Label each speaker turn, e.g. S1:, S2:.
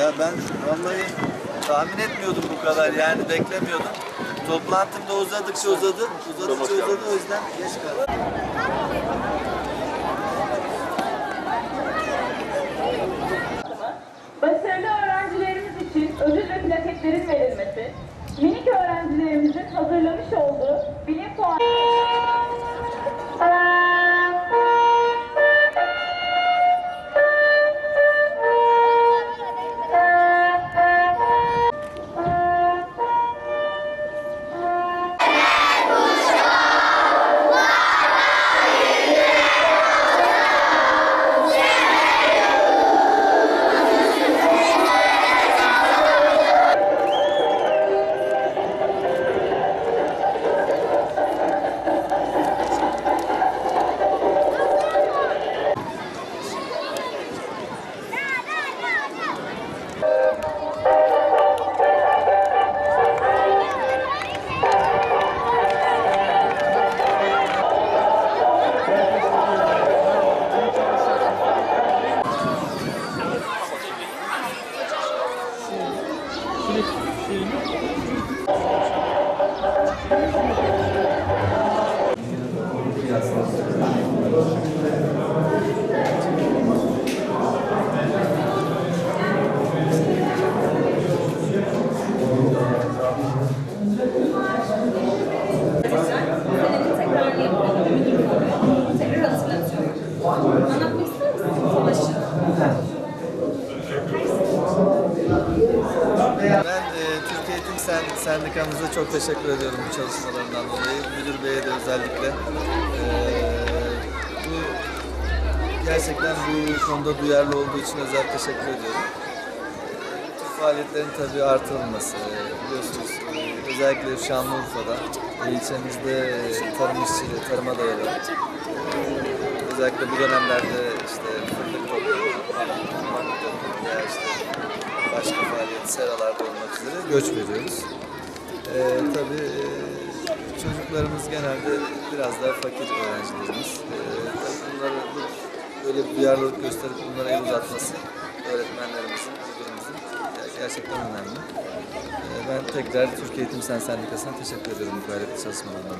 S1: ben vallahi tahmin etmiyordum bu kadar yani beklemiyordum. Toplantım da uzadıkça uzadı, uzadıkça uzadı o yüzden geç kaldım.
S2: Başarılı öğrencilerimiz için ödül ve plaketlerin verilmesi, minik öğrencilerimizin
S3: Senenin tekrarlayıp tekrar hatırlatıyorum. Anlatmak ister
S1: Ben e, Türkiye Eğitim Sen Sendikamıza çok teşekkür ediyorum bu çalışmalarından dolayı. Müdür Bey'e de özellikle. E, bu gerçekten bu konuda duyarlı olduğu için özel teşekkür ediyorum. Tür faaliyetlerin tabii artırılması, biliyorsunuz e, özellikle Şanlıurfa'da ilçemizde tarım işçiliği, tarıma dayalı özellikle bu dönemlerde işte toplumu veya işte başka faaliyet seralarda olmak üzere göç veriyoruz. Ee, tabii e, çocuklarımız genelde biraz daha fakir öğrencilerimiz. Tabii bunları bu- böyle bir duyarlılık gösterip bunlara el uzatması öğretmenlerimizin, müdürümüzün ger- gerçekten önemli. Ee, ben tekrar Türkiye Eğitim Sen Sendikası'na teşekkür ediyorum bu gayretli çalışmalarından.